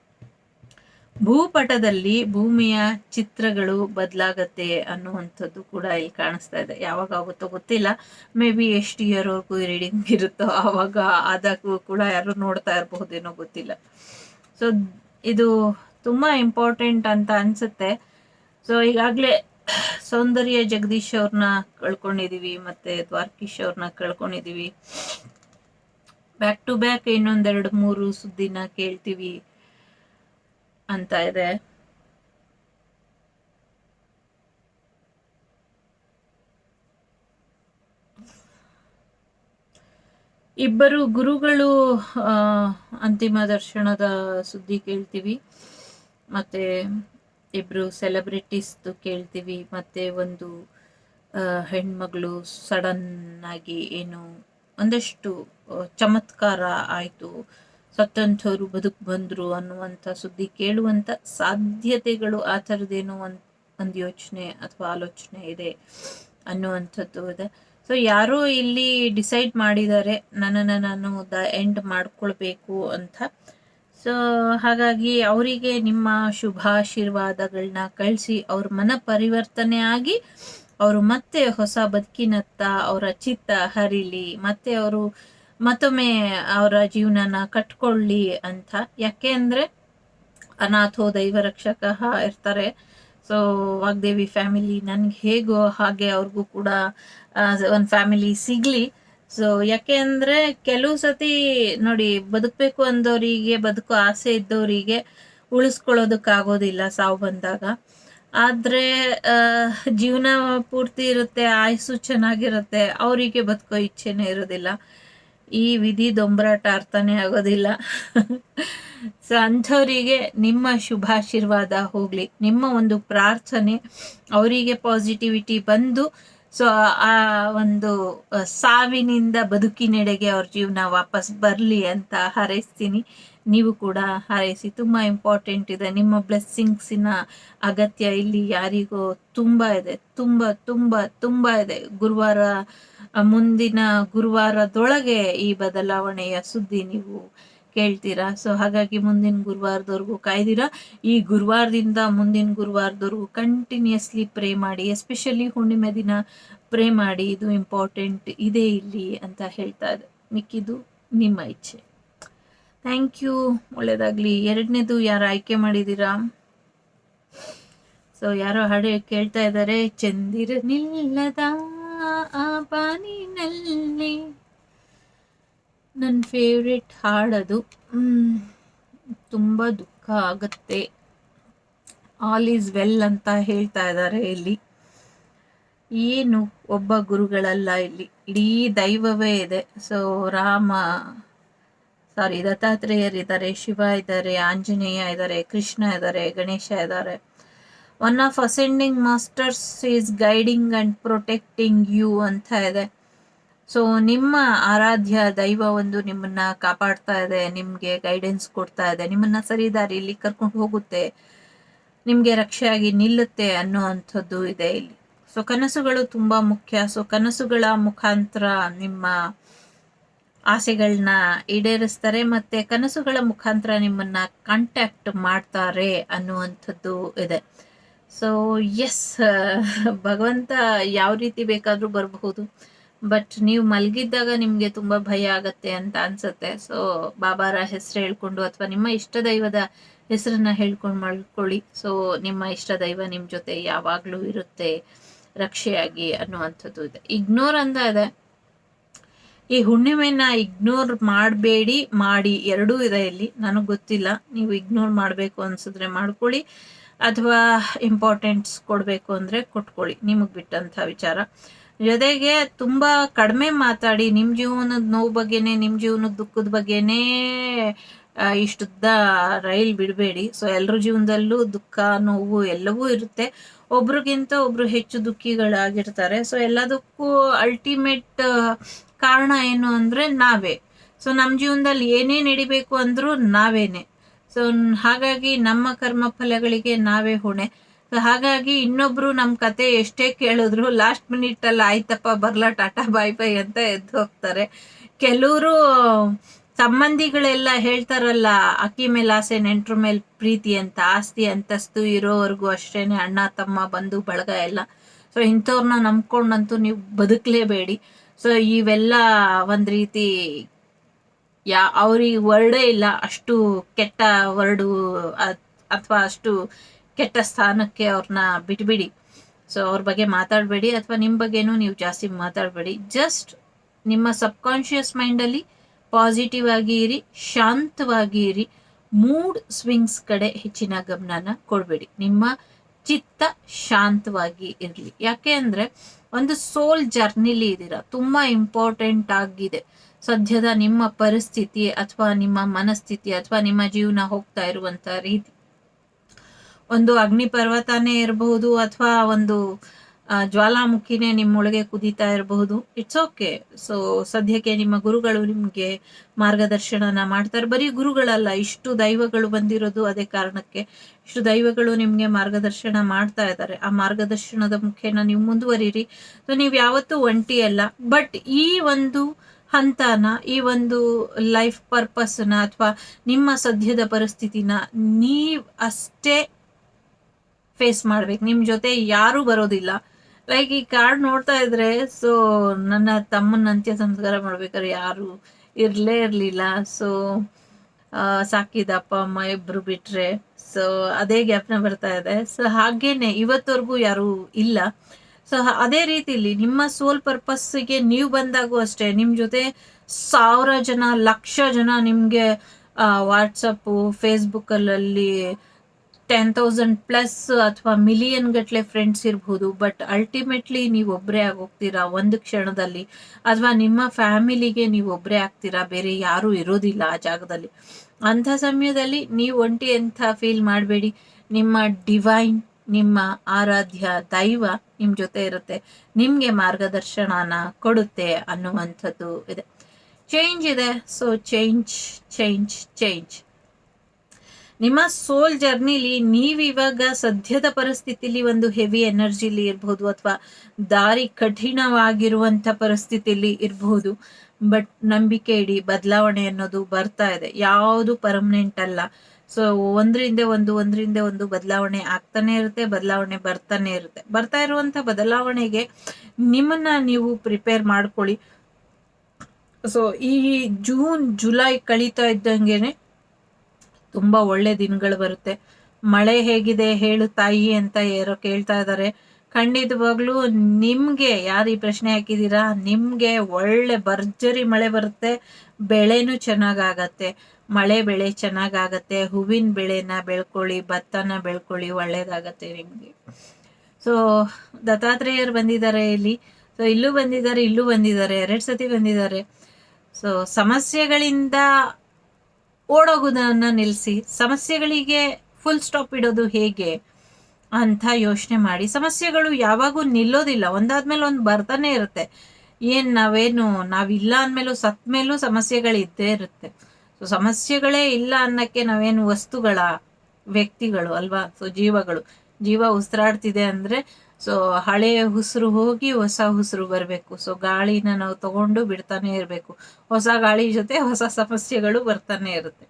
ಭೂಪಟದಲ್ಲಿ ಭೂಮಿಯ ಚಿತ್ರಗಳು ಬದಲಾಗತ್ತೆ ಅನ್ನುವಂಥದ್ದು ಕೂಡ ಇಲ್ಲಿ ಕಾಣಿಸ್ತಾ ಇದೆ. ಯಾವಾಗ ಆಗುತ್ತೋ ಗೊತ್ತಿಲ್ಲ. ಮೇ ಬಿ ಎಷ್ಟು ಇಯರ್ವರೆಗೂ ರೀಡಿಂಗ್ ಇರುತ್ತೋ ಆವಾಗ ಅದಕ್ಕೂ ಕೂಡ ಯಾರು ನೋಡ್ತಾ ಇರಬಹುದೇನೋ ಗೊತ್ತಿಲ್ಲ. ಸೊ ಇದು ತುಂಬಾ ಇಂಪಾರ್ಟೆಂಟ್ ಅಂತ ಅನ್ಸುತ್ತೆ. ಸೊ ಈಗಾಗಲೇ ಸೌಂದರ್ಯ ಜಗದೀಶ್ ಅವ್ರನ್ನ ಕಳ್ಕೊಂಡಿದೀವಿ ಮತ್ತೆ ದ್ವಾರಕೀಶ್ ಅವ್ರನ್ನ ಕಳ್ಕೊಂಡಿದೀವಿ. ಬ್ಯಾಕ್ ಟು ಬ್ಯಾಕ್ ಇನ್ನೊಂದೆರಡು ಮೂರು ಸುದ್ದಿನ ಕೇಳ್ತೀವಿ. ಅಂತ ಇದೆ. ಇಬ್ಬರು ಗುರುಗಳು ಅಂತಿಮ ದರ್ಶನದ ಸುದ್ದಿ ಕೇಳ್ತೀವಿ. ಮತ್ತೆ ಇಬ್ರು ಸೆಲೆಬ್ರಿಟೀಸ್ ಕೇಳ್ತೀವಿ. ಮತ್ತೆ ಒಂದು ಹೆಣ್ಮಗಳು ಸಡನ್ ಆಗಿ ಏನು ಒಂದಷ್ಟು ಚಮತ್ಕಾರ ಆಯಿತು. ಸತ್ತಂಥವ್ರು ಬದುಕು ಬಂದರು ಅನ್ನುವಂಥ ಸುದ್ದಿ ಕೇಳುವಂಥ ಸಾಧ್ಯತೆಗಳು ಆ ಥರದ್ದೇನೋ ಒಂದು ಒಂದು ಯೋಚನೆ ಅಥವಾ ಆಲೋಚನೆ ಇದೆ ಅನ್ನುವಂಥದ್ದು ಇದೆ. ಸೊ ಯಾರೋ ಇಲ್ಲಿ ಡಿಸೈಡ್ ಮಾಡಿದ್ದಾರೆ, ನನ್ನನ್ನು ನಾನು ದ ಎಂಡ್ ಮಾಡ್ಕೊಳ್ಬೇಕು ಅಂತ. ಸೊ ಹಾಗಾಗಿ ಅವರಿಗೆ ನಿಮ್ಮ ಶುಭಾಶೀರ್ವಾದಗಳನ್ನ ಕಳಿಸಿ, ಅವ್ರ ಮನ ಪರಿವರ್ತನೆ ಆಗಿ ಅವರು ಮತ್ತೆ ಹೊಸ ಬದುಕಿನತ್ತ, ಅವರ ಚಿತ್ತ ಹರಿಲಿ, ಮತ್ತೆ ಅವರು ಮತ್ತೊಮ್ಮೆ ಅವರ ಜೀವನನ ಕಟ್ಕೊಳ್ಳಿ ಅಂತ. ಯಾಕೆ ಅಂದ್ರೆ ಅನಾಥೋ ದೈವ ರಕ್ಷಕ ಇರ್ತಾರೆ. ಸೊ ವಾಗ್ದೇವಿ ಫ್ಯಾಮಿಲಿ ನನ್ಗೆ ಹೇಗೋ ಹಾಗೆ ಅವ್ರಿಗೂ ಕೂಡ ಒಂದು ಫ್ಯಾಮಿಲಿ ಸಿಗ್ಲಿ. ಸೊ ಯಾಕೆ ಅಂದ್ರೆ ಕೆಲವು ಸತಿ ನೋಡಿ ಬದುಕಬೇಕು ಅಂದವರಿಗೆ ಬದುಕು ಆಸೆ ಇದ್ದವರಿಗೆ ಉಳಿಸ್ಕೊಳ್ಳೋದಕ್ಕಾಗೋದಿಲ್ಲ ಸಾವು ಬಂದಾಗ. ಆದ್ರೆ ಜೀವನ ಪೂರ್ತಿ ಇರುತ್ತೆ, ಆಯಸ್ಸು ಚೆನ್ನಾಗಿರುತ್ತೆ, ಅವರಿಗೆ ಬದುಕೋ ಇಚ್ಛೆನೇ ಇರೋದಿಲ್ಲ. ಈ ವಿಧಿ ದೊಂಬರಾಟ ಅರ್ಥನೇ ಆಗೋದಿಲ್ಲ. ಸೊ ಅಂಥವರಿಗೆ ನಿಮ್ಮ ಶುಭಾಶೀರ್ವಾದ ಹೋಗ್ಲಿ. ನಿಮ್ಮ ಒಂದು ಪ್ರಾರ್ಥನೆ, ಅವರಿಗೆ ಪಾಸಿಟಿವಿಟಿ ಬಂದು ಸೊ ಆ ಒಂದು ಸಾವಿನಿಂದ ಬದುಕಿನೆಡೆಗೆ ಅವ್ರ ಜೀವನ ವಾಪಸ್ ಬರಲಿ ಅಂತ ಹಾರೈಸ್ತೀನಿ. ನೀವು ಕೂಡ ಹಾರೈಸಿ. ತುಂಬ ಇಂಪಾರ್ಟೆಂಟ್ ಇದೆ. ನಿಮ್ಮ ಬ್ಲೆಸ್ಸಿಂಗ್ಸಿನ ಅಗತ್ಯ ಇಲ್ಲಿ ಯಾರಿಗೂ ತುಂಬ ಇದೆ. ತುಂಬ ತುಂಬ ತುಂಬ ಇದೆ. ಗುರುವಾರ ಮುಂದಿನ ಗುರುವಾರದೊಳಗೆ ಈ ಬದಲಾವಣೆಯ ಸುದ್ದಿ ನೀವು ಕೇಳ್ತೀರಾ? ಸೊ ಹಾಗಾಗಿ ಮುಂದಿನ ಗುರುವಾರದವರೆಗೂ ಕಾಯ್ದಿರಾ. ಈ ಗುರುವಾರದಿಂದ ಮುಂದಿನ ಗುರುವಾರದವರೆಗೂ ಕಂಟಿನ್ಯೂಸ್ಲಿ ಪ್ರೇ ಮಾಡಿ ಎಸ್ಪೆಷಲಿ ಹುಣ್ಣಿಮೆ ದಿನ ಪ್ರೇ ಮಾಡಿ. ಇದು ಇಂಪಾರ್ಟೆಂಟ್ ಇದೆ ಇಲ್ಲಿ ಅಂತ ಹೇಳ್ತಾ ಇದೆ ಮಿಕ್ಕಿದು ನಿಮ್ಮ ಇಚ್ಛೆ. ಥ್ಯಾಂಕ್ ಯು ಒಳ್ಳೇದಾಗಲಿ. ಎರಡನೇದು ಯಾರು ಆಯ್ಕೆ ಮಾಡಿದ್ದೀರಾ? ಸೊ ಯಾರೋ ಹಾಡು ಕೇಳ್ತಾ ಇದ್ದಾರೆ. ಚಂದಿರನಿಲ್ಲದ ಆ ಬಾನಿನಲ್ಲಿ ನನ್ನ ಫೇವ್ರೆಟ್ ಹಾಡದು ತುಂಬ ದುಃಖ ಆಗುತ್ತೆ. ಆಲ್ ಈಸ್ ವೆಲ್ ಅಂತ ಹೇಳ್ತಾ ಇದ್ದಾರೆ ಇಲ್ಲಿ. ಏನು ಒಬ್ಬ ಗುರುಗಳಲ್ಲ ಇಲ್ಲಿ. ಇಡೀ ದೈವವೇ ಇದೆ. ಸೊ ರಾಮ ಸಾರಿ ದತ್ತಾತ್ರೇಯರಿದ್ದಾರೆ ಶಿವ ಇದ್ದಾರೆ, ಆಂಜನೇಯ ಇದ್ದಾರೆ, ಕೃಷ್ಣ ಇದ್ದಾರೆ, ಗಣೇಶ ಇದ್ದಾರೆ. One of ascending masters is guiding and protecting you ಅಂತ ಇದೆ. ಸೊ ನಿಮ್ಮ ಆರಾಧ್ಯ ದೈವ ಒಂದು ನಿಮ್ಮನ್ನ ಕಾಪಾಡ್ತಾ ಇದೆ, ನಿಮ್ಗೆ ಗೈಡೆನ್ಸ್ ಕೊಡ್ತಾ ಇದೆ, ನಿಮ್ಮನ್ನ ಸರಿ ದಾರಿಯಲ್ಲಿ ಕರ್ಕೊಂಡು ಹೋಗುತ್ತೆ, ನಿಮ್ಗೆ ರಕ್ಷೆಯಾಗಿ ನಿಲ್ಲುತ್ತೆ ಅನ್ನೋ ಅಂಥದ್ದು ಇದೆ ಇಲ್ಲಿ. ಸೊ ಕನಸುಗಳು ತುಂಬಾ ಮುಖ್ಯ. ಸೊ ಕನಸುಗಳ ಮುಖಾಂತರ ನಿಮ್ಮ ಆಸೆಗಳನ್ನ ಈಡೇರಿಸ್ತಾರೆ ಮತ್ತೆ ಕನಸುಗಳ ಮುಖಾಂತರ ನಿಮ್ಮನ್ನ ಕಾಂಟ್ಯಾಕ್ಟ್ ಮಾಡ್ತಾರೆ ಅನ್ನುವಂಥದ್ದು ಇದೆ. ಸೊ ಎಸ್ ಭಗವಂತ ಯಾವ ರೀತಿ ಬೇಕಾದರೂ ಬರಬಹುದು. ಬಟ್ ನೀವು ಮಲಗಿದ್ದಾಗ ನಿಮಗೆ ತುಂಬಾ ಭಯ ಆಗತ್ತೆ ಅಂತ ಅನ್ಸುತ್ತೆ. ಸೊ ಬಾಬಾರ ಹೆಸರು ಹೇಳ್ಕೊಂಡು ಅಥವಾ ನಿಮ್ಮ ಇಷ್ಟ ದೈವದ ಹೆಸರನ್ನ ಹೇಳ್ಕೊಂಡು ಮಾಡ್ಕೊಳ್ಳಿ ಸೊ ನಿಮ್ಮ ಇಷ್ಟ ದೈವ ನಿಮ್ಮ ಜೊತೆ ಯಾವಾಗಲೂ ಇರುತ್ತೆ, ರಕ್ಷೆಯಾಗಿ ಅನ್ನುವಂಥದ್ದು ಇದೆ. ಇಗ್ನೋರ್ ಅಂತ ಇದೆ ಈ ಹುಣ್ಣಿಮೆನ ಇಗ್ನೋರ್ ಮಾಡಬೇಡಿ, ಮಾಡಿ ಎರಡೂ ಇದೆ ಇಲ್ಲಿ. ನನಗೆ ಗೊತ್ತಿಲ್ಲ. ನೀವು ಇಗ್ನೋರ್ ಮಾಡಬೇಕು ಅನ್ಸಿದ್ರೆ ಮಾಡ್ಕೊಳ್ಳಿ. ಅಥವಾ ಇಂಪಾರ್ಟೆಂಟ್ಸ್ ಕೊಡಬೇಕು ಅಂದರೆ ಕೊಟ್ಕೊಳ್ಳಿ. ನಿಮಗೆ ಬಿಟ್ಟಂಥ ವಿಚಾರ. ಜೊತೆಗೆ ತುಂಬ ಕಡಿಮೆ ಮಾತಾಡಿ. ನಿಮ್ಮ ಜೀವನದ ನೋವು ಬಗ್ಗೆನೇ ನಿಮ್ಮ ಜೀವನದ ದುಃಖದ ಬಗ್ಗೆನೇ ಇಷ್ಟುದ್ದ ರೈಲ್ ಬಿಡಬೇಡಿ. ಸೊ ಎಲ್ಲರ ಜೀವನದಲ್ಲೂ ದುಃಖ, ನೋವು ಎಲ್ಲವೂ ಇರುತ್ತೆ. ಒಬ್ರಿಗಿಂತ ಒಬ್ರು ಹೆಚ್ಚು ದುಃಖಿಗಳಾಗಿರ್ತಾರೆ. ಸೊ ಎಲ್ಲದಕ್ಕೂ ಅಲ್ಟಿಮೇಟ್ ಕಾರಣ ಏನು ಅಂದ್ರೆ ನಾವೇ. ಸೊ ನಮ್ಮ ಜೀವನದಲ್ಲಿ ಏನೇ ನಡಿಬೇಕು ಅಂದ್ರೂ ನಾವೇನೆ. ಸೊ ಹಾಗಾಗಿ ನಮ್ಮ ಕರ್ಮ ಫಲಗಳಿಗೆ ನಾವೇ ಹೊಣೆ. ಹಾಗಾಗಿ ಇನ್ನೊಬ್ರು ನಮ್ಮ ಕತೆ ಎಷ್ಟೇ ಕೇಳಿದ್ರು ಲಾಸ್ಟ್ ಮಿನಿಟ್ ಅಲ್ಲಿ, ಆಯ್ತಪ್ಪ, ಬರ್ಲಾ, ಟಾಟಾ, ಬಾಯ್ ಬಾಯ್ ಅಂತ ಎದ್ದು ಹೋಗ್ತಾರೆ. ಕೆಲವರು ಸಂಬಂಧಿಗಳೆಲ್ಲ ಹೇಳ್ತಾರಲ್ಲ, ಅಕ್ಕಿ ಮೇಲೆ ಆಸೆ, ನೆಂಟ್ರ ಮೇಲೆ ಪ್ರೀತಿ ಅಂತ, ಆಸ್ತಿ ಅಂತಸ್ತು ಇರೋವರೆಗೂ ಅಷ್ಟೇನೆ ಅಣ್ಣ, ತಮ್ಮ, ಬಂಧು, ಬಳಗ ಎಲ್ಲ. ಸೊ ಇಂಥವ್ರನ್ನ ನಂಬ್ಕೊಂಡಂತೂ ನೀವು ಬದುಕಲೇಬೇಡಿ. ಸೊ ಇವೆಲ್ಲ ಒಂದು ರೀತಿ ಯಾ, ಅವ್ರಿಗೆ ವರ್ಡೇ ಇಲ್ಲ, ಅಷ್ಟು ಕೆಟ್ಟ ವರ್ಡು ಅಥವಾ ಅಷ್ಟು ಕೆಟ್ಟ ಸ್ಥಾನಕ್ಕೆ ಅವ್ರನ್ನ ಬಿಟ್ಬಿಡಿ. ಸೊ ಅವ್ರ ಬಗ್ಗೆ ಮಾತಾಡಬೇಡಿ, ಅಥವಾ ನಿಮ್ಮ ಬಗ್ಗೆನೂ ನೀವು ಜಾಸ್ತಿ ಮಾತಾಡಬೇಡಿ. ಜಸ್ಟ್ ನಿಮ್ಮ ಸಬ್ಕಾನ್ಷಿಯಸ್ ಮೈಂಡಲ್ಲಿ ಪಾಸಿಟಿವ್ ಆಗಿ ಇರಿ, ಶಾಂತವಾಗಿ ಇರಿ ಮೂಡ್ ಸ್ವಿಂಗ್ಸ್ ಕಡೆ ಹೆಚ್ಚಿನ ಗಮನನ ಕೊಡಬೇಡಿ. ನಿಮ್ಮ ಚಿತ್ತ ಶಾಂತವಾಗಿ ಇರಲಿ. ಯಾಕೆ ಅಂದರೆ ಒಂದು ಸೋಲ್ ಜರ್ನಿಲಿ ಇದ್ದೀರಾ, ತುಂಬ ಇಂಪಾರ್ಟೆಂಟ್ ಆಗಿದೆ. ಸದ್ಯದ ನಿಮ್ಮ ಪರಿಸ್ಥಿತಿ ಅಥವಾ ನಿಮ್ಮ ಮನಸ್ಥಿತಿ ಅಥವಾ ನಿಮ್ಮ ಜೀವನ ಹೋಗ್ತಾ ಇರುವಂತ ರೀತಿ. ಒಂದು ಅಗ್ನಿ ಪರ್ವತಾನೇ ಇರಬಹುದು ಅಥವಾ ಒಂದು ಜ್ವಾಲಾಮುಖಿನೇ ನಿಮ್ಮೊಳಗೆ ಕುದೀತಾ ಇರಬಹುದು. ಇಟ್ಸ್ ಓಕೆ ಸೊ ಸದ್ಯಕ್ಕೆ ನಿಮ್ಮ ಗುರುಗಳು ನಿಮಗೆ ಮಾರ್ಗದರ್ಶನನ ಮಾಡ್ತಾರೆ. ಬರೀ ಗುರುಗಳಲ್ಲ, ಇಷ್ಟು ದೈವಗಳು ಬಂದಿರೋದು ಅದೇ ಕಾರಣಕ್ಕೆ ಇಷ್ಟು ದೈವಗಳು ನಿಮಗೆ ಮಾರ್ಗದರ್ಶನ ಮಾಡ್ತಾ ಇದ್ದಾರೆ. ಆ ಮಾರ್ಗದರ್ಶನದ ಮುಖೇನ ನೀವು ಮುಂದುವರಿರಿ. ಸೊ ನೀವು ಯಾವತ್ತೂ ಒಂಟಿ ಅಲ್ಲ. ಬಟ್ ಈ ಒಂದು ಹಂತನ, ಈ ಒಂದು ಲೈಫ್ ಪರ್ಪಸ್ನ ಅಥವಾ ನಿಮ್ಮ ಸದ್ಯದ ಪರಿಸ್ಥಿತಿನ ನೀವು ಅಷ್ಟೇ ಫೇಸ್ ಮಾಡ್ಬೇಕು. ನಿಮ್ಮ ಜೊತೆ ಯಾರೂ ಬರೋದಿಲ್ಲ. ಲೈಕ್ ಈ ಕಾರ್ಡ್ ನೋಡ್ತಾ ಇದ್ರೆ ಸೊ ನನ್ನ ತಮ್ಮನ ಅಂತ್ಯ ಸಂಸ್ಕಾರ ಮಾಡ್ಬೇಕಾದ್ರೆ ಯಾರು ಇರಲೇ ಇರಲಿಲ್ಲ. ಸೊ ಸಾಕಿದ ಅಪ್ಪ, ಅಮ್ಮ ಇಬ್ರು ಬಿಟ್ರೆ ಸೊ ಅದೇ ಜ್ಞಾಪನ ಬರ್ತಾ ಇದೆ. ಸೊ ಹಾಗೇನೆ ಇವತ್ತವರೆಗೂ ಯಾರು ಇಲ್ಲ. ಸೊ ಅದೇ ರೀತಿಲಿ ನಿಮ್ಮ ಸೋಲ್ ಪರ್ಪಸ್ಗೆ ನೀವು ಬಂದಾಗೂ ಅಷ್ಟೇ ನಿಮ್ಮ ಜೊತೆ ಸಾವಿರ ಜನ, ಲಕ್ಷ ಜನ ನಿಮಗೆ ವಾಟ್ಸಪ್ಪು ಫೇಸ್ಬುಕ್ಕಲ್ಲಿ ಟೆನ್ ತೌಸಂಡ್ ಪ್ಲಸ್ ಅಥವಾ ಮಿಲಿಯನ್ ಗಟ್ಟಲೆ ಫ್ರೆಂಡ್ಸ್ ಇರಬಹುದು ಬಟ್ ಅಲ್ಟಿಮೇಟ್ಲಿ ನೀವು ಒಬ್ಬರೇ ಆಗೋಗ್ತೀರಾ ಒಂದು ಕ್ಷಣದಲ್ಲಿ? ಅಥವಾ ನಿಮ್ಮ ಫ್ಯಾಮಿಲಿಗೆ ನೀವು ಒಬ್ಬರೇ ಆಗ್ತೀರಾ? ಬೇರೆ ಯಾರೂ ಇರೋದಿಲ್ಲ ಆ ಜಾಗದಲ್ಲಿ. ಅಂಥ ಸಮಯದಲ್ಲಿ ನೀವು ಒಂಟಿ ಅಂತ ಫೀಲ್ ಮಾಡಬೇಡಿ? ನಿಮ್ಮ ಡಿವೈನ್ ನಿಮ್ಮ ಆರಾಧ್ಯ ದೈವ ನಿಮ್ಮ ಜೊತೆ ಇರುತ್ತೆ. ನಿಮಗೆ ಮಾರ್ಗದರ್ಶನನ ಕೊಡುತ್ತೆ ಅನ್ನುವಂಥದ್ದು ಇದೆ. ಚೇಂಜ್ ಇದೆ. ಸೊ ಚೇಂಜ್ ಚೇಂಜ್ ಚೇಂಜ್ ನಿಮ್ಮ ಸೋಲ್ ಜರ್ನಿಲಿ ನೀವಿವಾಗ ಸದ್ಯದ ಪರಿಸ್ಥಿತಿಲಿ ಒಂದು ಹೆವಿ ಎನರ್ಜಿಲಿ ಇರಬಹುದು ಅಥವಾ ದಾರಿ ಕಠಿಣವಾಗಿರುವಂಥ ಪರಿಸ್ಥಿತಿಲಿ ಇರಬಹುದು ಬಟ್ ನಂಬಿಕೆ ಇಡಿ, ಬದಲಾವಣೆ ಅನ್ನೋದು ಬರ್ತಾ ಇದೆ. ಯಾವುದು ಪರ್ಮನೆಂಟ್ ಅಲ್ಲ. ಸೊ ಒಂದರಿಂದ ಒಂದು ಒಂದರಿಂದ ಒಂದು ಬದಲಾವಣೆ ಆಗ್ತಾನೆ ಇರುತ್ತೆ, ಬದಲಾವಣೆ ಬರ್ತಾನೆ ಇರುತ್ತೆ. ಬರ್ತಾ ಇರುವಂಥ ಬದಲಾವಣೆಗೆ ನಿಮ್ಮನ್ನ ನೀವು ಪ್ರಿಪೇರ್ ಮಾಡ್ಕೊಳ್ಳಿ. ಸೊ ಈ ಜೂನ್ ಜುಲೈ ಕಳೀತಾ ಇದ್ದಂಗೆನೆ ತುಂಬಾ ಒಳ್ಳೆ ದಿನಗಳು ಬರುತ್ತೆ. ಮಳೆ ಹೇಗಿದೆ ಹೇಳು ತಾಯಿ ಅಂತ ಯಾರೋ ಕೇಳ್ತಾ ಇದ್ದಾರೆ ಖಂಡಿತವಾಗ್ಲೂ ನಿಮ್ಗೆ ಯಾರು ಈ ಪ್ರಶ್ನೆ ಹಾಕಿದೀರಾ ನಿಮ್ಗೆ ಒಳ್ಳೆ ಭರ್ಜರಿ ಮಳೆ ಬರುತ್ತೆ, ಬೆಳೆನೂ ಚೆನ್ನಾಗಾಗತ್ತೆ. ಮಳೆ ಬೆಳೆ ಚೆನ್ನಾಗಾಗತ್ತೆ, ಹೂವಿನ ಬೆಳೆನ ಬೆಳ್ಕೊಳ್ಳಿ, ಭತ್ತನ ಬೆಳ್ಕೊಳ್ಳಿ, ಒಳ್ಳೇದಾಗತ್ತೆ ನಿಮಗೆ. ಸೊ ದತ್ತಾತ್ರೇಯರು ಬಂದಿದ್ದಾರೆ ಇಲ್ಲಿ. ಸೊ ಇಲ್ಲೂ ಬಂದಿದ್ದಾರೆ ಇಲ್ಲೂ ಬಂದಿದ್ದಾರೆ, ಎರಡು ಸತಿ ಬಂದಿದ್ದಾರೆ. ಸೊ ಸಮಸ್ಯೆಗಳಿಂದ ಓಡೋಗೋದನ್ನ ನಿಲ್ಲಿಸಿ ಸಮಸ್ಯೆಗಳಿಗೆ ಫುಲ್ ಸ್ಟಾಪ್ ಇಡೋದು ಹೇಗೆ ಅಂತ ಯೋಚನೆ ಮಾಡಿ. ಸಮಸ್ಯೆಗಳು ಯಾವಾಗೂ ನಿಲ್ಲೋದಿಲ್ಲ. ಒಂದಾದ್ಮೇಲೆ ಒಂದು ಬರ್ತಾನೆ ಇರುತ್ತೆ. ಏನ್ ನಾವೇನು, ನಾವಿಲ್ಲ ಅಂದ್ಮೇಲೂ, ಸತ್ ಮೇಲೂ ಸಮಸ್ಯೆಗಳಿದ್ದೇ ಇರುತ್ತೆ. ಸೊ ಸಮಸ್ಯೆಗಳೇ ಇಲ್ಲ ಅನ್ನಕ್ಕೆ ನಾವೇನು ವಸ್ತುಗಳ, ವ್ಯಕ್ತಿಗಳು ಅಲ್ವಾ? ಸೊ ಜೀವಗಳು. ಜೀವ ಉಸಿರಾಡ್ತಿದೆ ಅಂದ್ರೆ ಸೊ ಹಳೆಯ ಉಸಿರು ಹೋಗಿ ಹೊಸ ಉಸಿರು ಬರಬೇಕು. ಸೊ ಗಾಳಿನ ನಾವು ತಗೊಂಡು ಬಿಡ್ತಾನೆ ಇರಬೇಕು. ಹೊಸ ಗಾಳಿ ಜೊತೆ ಹೊಸ ಸಮಸ್ಯೆಗಳು ಬರ್ತಾನೆ ಇರುತ್ತೆ.